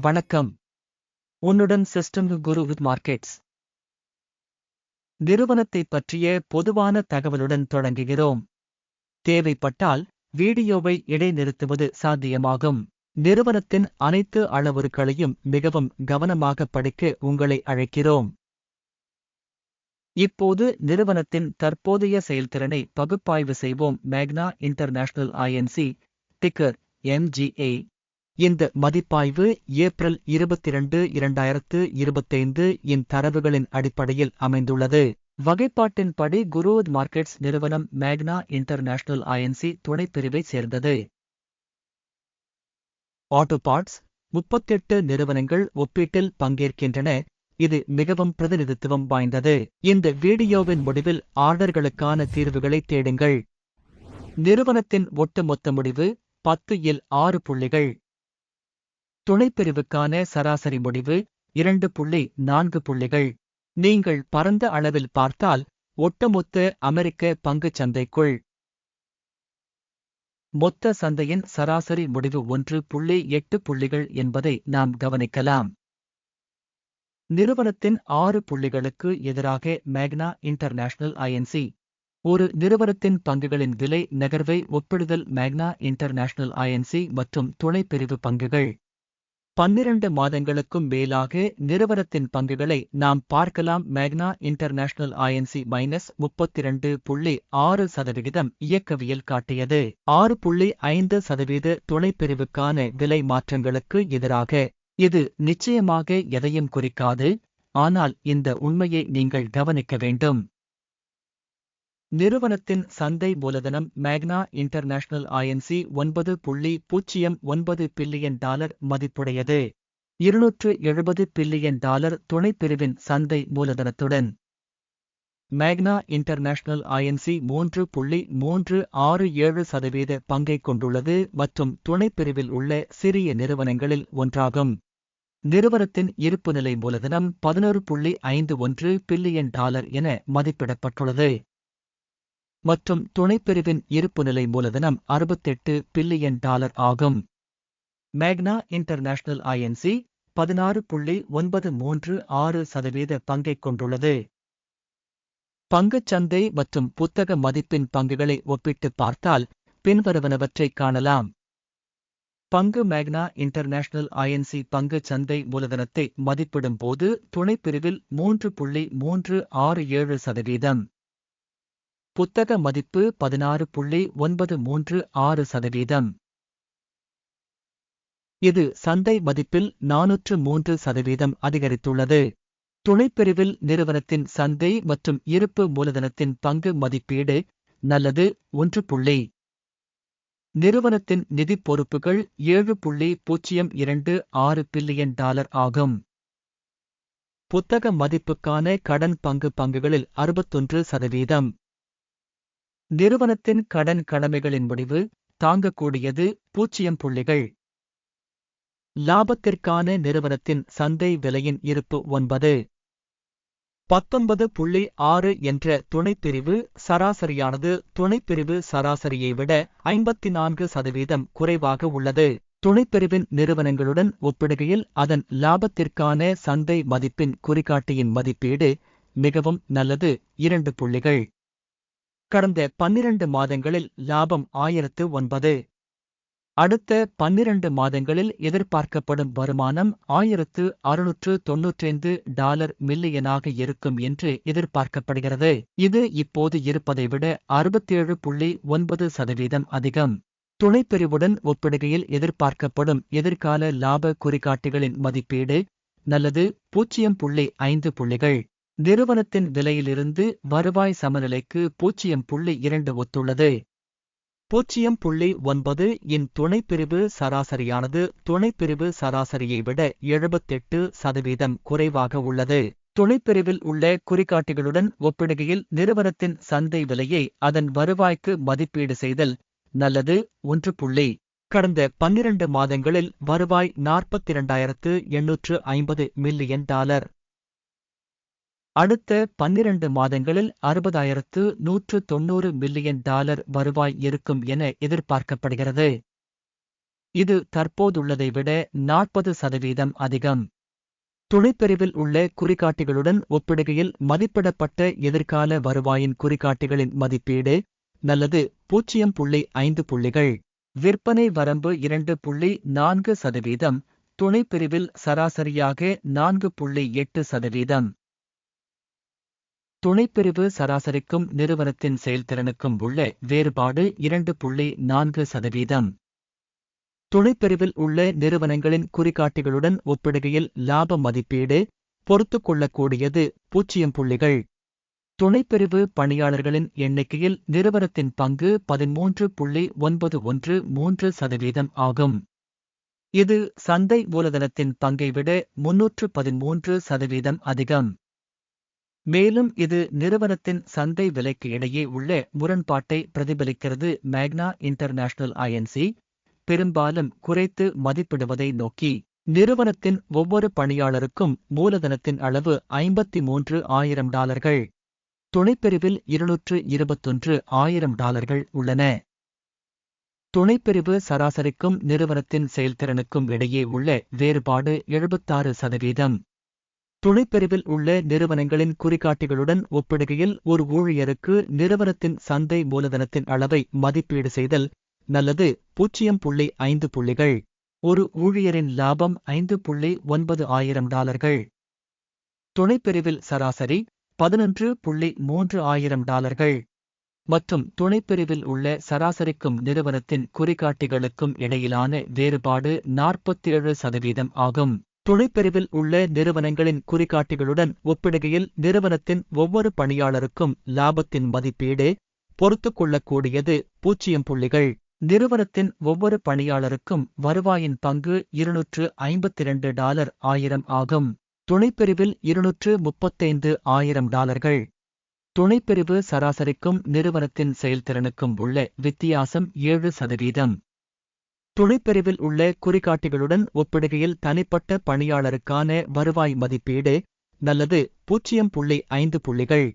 வணக்கம். உன்னுடன் system Guru with markets. நிறுவனத்தை பற்றிய பொதுவான தகவலுடன் தொடங்குகிறோம். தேவைப்பட்டால் வீடியோவை இடைநிறுத்துவது சாத்தியமாகும். நிறுவனத்தின் அனைத்து அளவுருக்களையும் மிகவும் கவனமாக படிக்க உங்களை அழைக்கிறோம். இப்போது நிறுவனத்தின் தற்போதைய செயல்திறனை பகுப்பாய்வு செய்வோம். மேக்னா இன்டர்நேஷனல் ஐஎன்சி டிக்கர் எம்ஜிஏ இந்த மதிப்பாய்வு ஏப்ரல் இருபத்திரண்டு இரண்டாயிரத்து இருபத்தைந்து இன் தரவுகளின் அடிப்படையில் அமைந்துள்ளது. வகைப்பாட்டின்படி குருவத் மார்க்கெட்ஸ் நிறுவனம் மேக்னா இன்டர்நேஷனல் ஐஎன்சி துணைப்பிரிவை சேர்ந்தது. ஆட்டோ பார்ட்ஸ் முப்பத்தெட்டு நிறுவனங்கள் ஒப்பீட்டில் பங்கேற்கின்றன. இது மிகவும் பிரதிநிதித்துவம் வாய்ந்தது. இந்த வீடியோவின் முடிவில் ஆர்டர்களுக்கான தீர்வுகளை தேடுங்கள். நிறுவனத்தின் ஒட்டுமொத்த முடிவு பத்து இல் ஆறு புள்ளிகள். துணைப்பிரிவுக்கான சராசரி முடிவு இரண்டு புள்ளி நான்கு புள்ளிகள். நீங்கள் பரந்த அளவில் பார்த்தால் ஒட்டுமொத்த அமெரிக்க பங்குச் சந்தைக்குள். மொத்த சந்தையின் சராசரி முடிவு ஒன்று புள்ளி எட்டு புள்ளிகள் என்பதை நாம் கவனிக்கலாம். நிறுவனத்தின் ஆறு புள்ளிகளுக்கு எதிராக மேக்னா இன்டர்நேஷனல் ஐஎன்சி ஒரு நிறுவனத்தின் பங்குகளின் விலை நகர்வை ஒப்பிடுதல் மேக்னா இன்டர்நேஷனல் ஐஎன்சி மற்றும் துணைப்பிரிவு பங்குகள். பன்னிரண்டு மாதங்களுக்கும் மேலாக நிறுவனத்தின் பங்குகளை நாம் பார்க்கலாம். மேக்னா இன்டர்நேஷனல் ஐஎன்சி மைனஸ் முப்பத்திரண்டு புள்ளி ஆறு சதவிகிதம் இயக்கவியல் காட்டியது. ஆறு புள்ளி ஐந்து சதவீத துணைப்பிரிவுக்கான விலை மாற்றங்களுக்கு எதிராக இது நிச்சயமாக எதையும் குறிக்காது. ஆனால் இந்த உண்மையை நீங்கள் கவனிக்க வேண்டும். நிறுவனத்தின் சந்தை மூலதனம் மேக்னா இன்டர்நேஷனல் ஐஎன்சி ஒன்பது புள்ளி பூஜ்ஜியம் ஒன்பது பில்லியன் டாலர் மதிப்புடையது. இருநூற்று எழுபது பில்லியன் டாலர் துணைப்பிரிவின் சந்தை மூலதனத்துடன். மேக்னா இன்டர்நேஷனல் ஐஎன்சி மூன்று புள்ளி மூன்று ஆறு ஏழு சதவீத பங்கை கொண்டுள்ளது மற்றும் துணைப்பிரிவில் உள்ள சிறிய நிறுவனங்களில் ஒன்றாகும். நிறுவனத்தின் இருப்புநிலை மூலதனம் பதினொரு புள்ளி ஐந்து ஒன்று பில்லியன் டாலர் என மதிப்பிடப்பட்டுள்ளது. மற்றும் துணைப்பிரிவின் இருப்புநிலை மூலதனம் அறுபத்தெட்டு பில்லியன் டாலர் ஆகும். மேக்னா இன்டர்நேஷனல் ஐஎன்சி பதினாறு புள்ளி ஒன்பது மூன்று ஆறு சதவீத பங்கைக் கொண்டுள்ளது. பங்குச்சந்தை மற்றும் புத்தக மதிப்பின் பங்குகளை ஒப்பிட்டு பார்த்தால் பின்வருவனவற்றைக் காணலாம். பங்கு மேக்னா இன்டர்நேஷனல் ஐஎன்சி பங்கு சந்தை மூலதனத்தை மதிப்பிடும் போது துணைப்பிரிவில் மூன்று புள்ளி மூன்று ஆறு ஏழு சதவீதம். புத்தக மதிப்பு பதினாறு புள்ளி ஒன்பது மூன்று ஆறு சதவீதம். இது சந்தை மதிப்பில் நானூற்று மூன்று சதவீதம் அதிகரித்துள்ளது. துணைப்பிரிவில் நிறுவனத்தின் சந்தை மற்றும் இருப்பு மூலதனத்தின் பங்கு மதிப்பீடு நல்லது ஒன்று புள்ளி. நிறுவனத்தின் நிதி பொறுப்புகள் ஏழு புள்ளி பூஜ்ஜியம் இரண்டு ஆறு பில்லியன் டாலர் ஆகும். புத்தக மதிப்புக்கான கடன் பங்கு பங்குகளில் அறுபத்தொன்று சதவீதம். நிறுவனத்தின் கடன் கடமைகளின் முடிவு தாங்கக்கூடியது பூச்சியம் புள்ளிகள். லாபத்திற்கான நிறுவனத்தின் சந்தை விலையின் இருப்பு ஒன்பது. பத்தொன்பது புள்ளி ஆறு என்ற துணைப்பிரிவு சராசரியானது துணைப்பிரிவு சராசரியை விட ஐம்பத்தி நான்கு சதவீதம் குறைவாக உள்ளது. துணைப்பிரிவின் நிறுவனங்களுடன் ஒப்பிடுகையில் அதன் லாபத்திற்கான சந்தை மதிப்பின் குறிகாட்டியின் மதிப்பீடு மிகவும் நல்லது. இரண்டு புள்ளிகள். கடந்த பன்னிரண்டு மாதங்களில் லாபம் ஆயிரத்து ஒன்பது. அடுத்த பன்னிரண்டு மாதங்களில் எதிர்பார்க்கப்படும் வருமானம் ஆயிரத்து அறுநூற்று தொன்னூற்றைந்து டாலர் மில்லியனாக இருக்கும் என்று எதிர்பார்க்கப்படுகிறது. இது இப்போது இருப்பதை விட அறுபத்தேழு புள்ளி ஒன்பது சதவீதம் அதிகம். துணைப்பிரிவுடன் ஒப்பிடுகையில் எதிர்பார்க்கப்படும் எதிர்கால லாப குறிகாட்டிகளின் மதிப்பீடு நல்லது பூஜ்ஜியம் புள்ளி ஐந்து புள்ளிகள். நிறுவனத்தின் விலையிலிருந்து வருவாய் சமநிலைக்கு பூஜ்ஜியம் புள்ளி இரண்டு ஒத்துள்ளது. பூஜ்ஜியம் புள்ளி ஒன்பது இன் துணைப்பிரிவு சராசரியானது துணைப்பிரிவு சராசரியை விட எழுபத்தெட்டு சதவீதம் குறைவாக உள்ளது. துணைப்பிரிவில் உள்ள குறிகாட்டிகளுடன் ஒப்பிடுகையில் நிறுவனத்தின் சந்தை விலையை அதன் வருவாய்க்கு மதிப்பீடு செய்தல் நல்லது ஒன்று புள்ளி. கடந்த பன்னிரண்டு மாதங்களில் வருவாய் நாற்பத்திரண்டாயிரத்து எண்ணூற்று ஐம்பது மில்லியன் டாலர். அடுத்த பன்னிரண்டு மாதங்களில் அறுபதாயிரத்து நூற்று தொன்னூறு மில்லியன் டாலர் வருவாய் இருக்கும் என எதிர்பார்க்கப்படுகிறது. இது தற்போதுள்ளதை விட நாற்பது சதவீதம் அதிகம். துணைப்பிரிவில் உள்ள குறிகாட்டிகளுடன் ஒப்பிடுகையில் மதிப்பிடப்பட்ட எதிர்கால வருவாயின் குறிகாட்டிகளின் மதிப்பீடு நல்லது பூஜ்ஜியம் புள்ளி ஐந்து புள்ளிகள். விற்பனை வரம்பு இரண்டு புள்ளி நான்கு சதவீதம். துணைப்பிரிவில் சராசரியாக நான்கு புள்ளி எட்டு சதவீதம். துணைப்பிரிவு சராசரிக்கும் நிறுவனத்தின் செயல்திறனுக்கும் உள்ள வேறுபாடு இரண்டு புள்ளி நான்கு சதவீதம். துணைப்பிரிவில் உள்ள நிறுவனங்களின் குறிகாட்டிகளுடன் ஒப்பிடுகையில் லாப மதிப்பீடு பொறுத்துக்கொள்ளக்கூடியது பூஜ்ஜியம் புள்ளிகள். துணைப்பிரிவு பணியாளர்களின் எண்ணிக்கையில் நிறுவனத்தின் பங்கு பதிமூன்று புள்ளி ஒன்பது ஒன்று மூன்று சதவீதம் ஆகும். இது சந்தை மூலதனத்தின் பங்கை விட முன்னூற்று பதிமூன்று சதவீதம் அதிகம். மேலும் இது நிறுவனத்தின் சந்தை விலைக்கு இடையே உள்ள முரண்பாட்டை பிரதிபலிக்கிறது. மேக்னா இன்டர்நேஷனல் ஐஎன்சி பெரும்பாலும் குறைத்து மதிப்பிடுவதை நோக்கி நிறுவனத்தின் ஒவ்வொரு பணியாளருக்கும் மூலதனத்தின் அளவு ஐம்பத்தி மூன்று ஆயிரம் டாலர்கள் துணைப்பிரிவில் இருநூற்று இருபத்தொன்று ஆயிரம் டாலர்கள் உள்ளன. துணைப்பிரிவு சராசரிக்கும் நிறுவனத்தின் செயல்திறனுக்கும் இடையே உள்ள வேறுபாடு எழுபத்தாறு சதவீதம். துணைப்பிரிவில் உள்ள நிறுவனங்களின் குறிகாட்டிகளுடன் ஒப்பிடுகையில் ஒரு ஊழியருக்கு நிறுவனத்தின் சந்தை மூலதனத்தின் அளவை மதிப்பீடு செய்தல் நல்லது. பூஜ்ஜியம் புள்ளி ஐந்து புள்ளிகள். ஒரு ஊழியரின் லாபம் ஐந்து புள்ளி ஒன்பது ஆயிரம் டாலர்கள். துணைப்பிரிவில் சராசரி பதினொன்று புள்ளி மூன்று ஆயிரம் டாலர்கள். மற்றும் துணைப்பிரிவில் உள்ள சராசரிக்கும் நிறுவனத்தின் குறிகாட்டிகளுக்கும் இடையிலான வேறுபாடு நாற்பத்தேழு சதவீதம் ஆகும். துணைப்பிரிவில் உள்ள நிறுவனங்களின் குறிகாட்டிகளுடன் ஒப்பிடுகையில் நிறுவனத்தின் ஒவ்வொரு பணியாளருக்கும் லாபத்தின் மதிப்பீடு பொறுத்துக் கொள்ளக்கூடியது பூஜ்ஜியம் புள்ளிகள். நிறுவனத்தின் ஒவ்வொரு பணியாளருக்கும் வருவாயின் பங்கு இருநூற்று ஐம்பத்திரண்டு டாலர் ஆயிரம் ஆகும். துணைப்பிரிவில் இருநூற்று முப்பத்தைந்து ஆயிரம் டாலர்கள். துணைப்பிரிவு சராசரிக்கும் நிறுவனத்தின் செயல்திறனுக்கும் உள்ள வித்தியாசம் ஏழு சதவீதம். துணைப்பிரிவில் உள்ள குறிகாட்டிகளுடன் ஒப்பிடுகையில் தனிப்பட்ட பணியாளருக்கான வருவாய் மதிப்பீடு நல்லது பூஜ்ஜியம் புள்ளி ஐந்து புள்ளிகள்.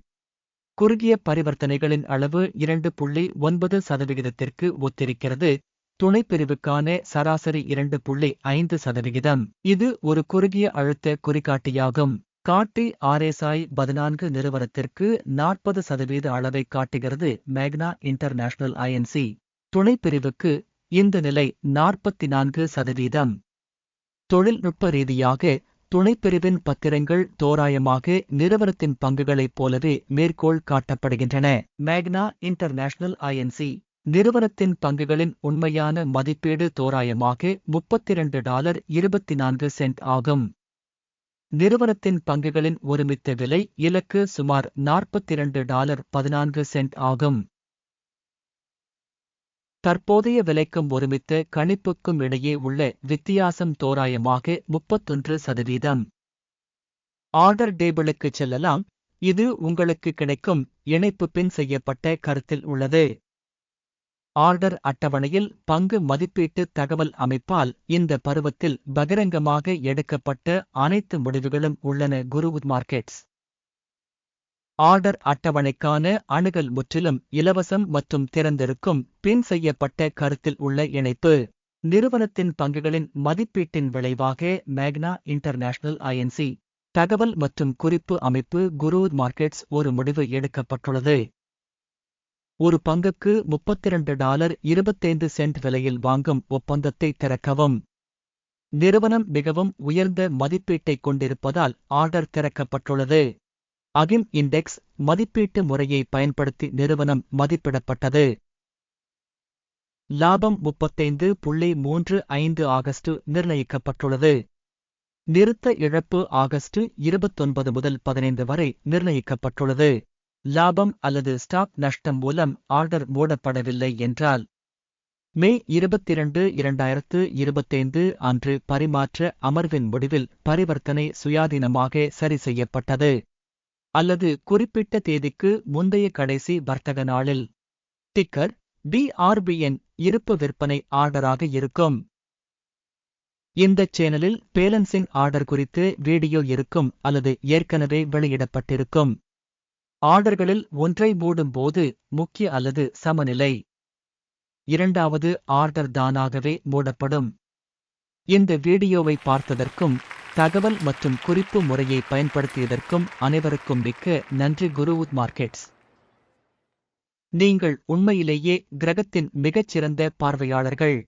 குறுகிய பரிவர்த்தனைகளின் அளவு இரண்டு புள்ளி ஒன்பது சதவிகிதத்திற்கு ஒத்திருக்கிறது. துணைப்பிரிவுக்கான சராசரி இரண்டு புள்ளி ஐந்து சதவிகிதம். இது ஒரு குறுகிய அழுத்த குறிகாட்டியாகும். காட்டி ஆர்எஸ்ஐ பதினான்கு நிறுவனத்திற்கு நாற்பது சதவீத அளவை காட்டுகிறது மேக்னா இன்டர்நேஷனல் ஐஎன்சி துணைப்பிரிவுக்கு இந்த நிலை நாற்பத்தி நான்கு சதவீதம். தொழில்நுட்ப ரீதியாக துணைப்பிரிவின் பத்திரங்கள் தோராயமாக நிறுவனத்தின் பங்குகளைப் போலவே மேற்கோள் காட்டப்படுகின்றன. மேக்னா இன்டர்நேஷனல் ஐஎன்சி நிறுவனத்தின் பங்குகளின் உண்மையான மதிப்பீடு தோராயமாக முப்பத்திரண்டு டாலர் இருபத்தி நான்கு சென்ட் ஆகும். நிறுவனத்தின் பங்குகளின் ஒருமித்த விலை இலக்கு சுமார் நாற்பத்திரண்டு டாலர் பதினான்கு சென்ட் ஆகும். தற்போதைய விலைக்கும் ஒருமித்த கணிப்புக்கும் இடையே உள்ள வித்தியாசம் தோராயமாக முப்பத்தொன்று சதவீதம். ஆர்டர் டேபிளுக்கு செல்லலாம். இது உங்களுக்கு கிடைக்கும் இணைப்பு பின் செய்யப்பட்ட கருத்தில் உள்ளது. ஆர்டர் அட்டவணையில் பங்கு மதிப்பீட்டு தகவல் அமைப்பால் இந்த பருவத்தில் பகிரங்கமாக எடுக்கப்பட்ட அனைத்து முடிவுகளும் உள்ளன. குரு மார்க்கெட்ஸ் ஆர்டர் அட்டவணைக்கான அணுகல் முற்றிலும் இலவசம் மற்றும் திறந்திருக்கும் பின் செய்யப்பட்ட கருத்தில் உள்ள இணைப்பு. நிறுவனத்தின் பங்குகளின் மதிப்பீட்டின் விளைவாக மேக்னா இன்டர்நேஷனல் ஐஎன்சி தகவல் மற்றும் குறிப்பு அமைப்பு குரு மார்க்கெட்ஸ் ஒரு முடிவு எடுக்கப்பட்டுள்ளது. ஒரு பங்குக்கு முப்பத்திரண்டு டாலர் இருபத்தைந்து சென்ட் விலையில் வாங்கும் ஒப்பந்தத்தை திறக்கவும். நிறுவனம் மிகவும் உயர்ந்த மதிப்பீட்டைக் கொண்டிருப்பதால் ஆர்டர் திறக்கப்பட்டுள்ளது. அகிம் இண்டெக்ஸ் மதிப்பீட்டு முறையை பயன்படுத்தி நிறுவனம் மதிப்பிடப்பட்டது. லாபம் முப்பத்தைந்து புள்ளி மூன்று ஐந்து ஆகஸ்ட் நிர்ணயிக்கப்பட்டுள்ளது. நிறுத்த இழப்பு ஆகஸ்ட் இருபத்தொன்பது முதல் பதினைந்து வரை நிர்ணயிக்கப்பட்டுள்ளது. லாபம் அல்லது ஸ்டாக் நஷ்டம் மூலம் ஆர்டர் மூடப்படவில்லை என்றால் மே இருபத்திரண்டு இரண்டாயிரத்து இருபத்தைந்து அன்று பரிமாற்ற அமர்வின் முடிவில் பரிவர்த்தனை சுயாதீனமாக சரி செய்யப்பட்டது. அல்லது குறிப்பிட்ட தேதிக்கு முந்தைய கடைசி வர்த்தக நாளில். டிக்கர் பிஆர்பிஎன் இருப்பு விற்பனை ஆர்டராக இருக்கும். இந்த சேனலில் பேலன்சிங் ஆர்டர் குறித்து வீடியோ இருக்கும் அல்லது ஏற்கனவே வெளியிடப்பட்டிருக்கும். ஆர்டர்களில் ஒன்றை மூடும்போது முக்கிய அல்லது சமநிலை. இரண்டாவது ஆர்டர் தானாகவே மூடப்படும். இந்த வீடியோவை பார்த்ததற்கும் தகவல் மற்றும் குறிப்பு முறையை பயன்படுத்தியதற்கும் அனைவருக்கும் மிக்க நன்றி குருவுத் மார்க்கெட்ஸ். நீங்கள் உண்மையிலேயே கிரகத்தின் மிகச்சிறந்த பார்வையாளர்கள்.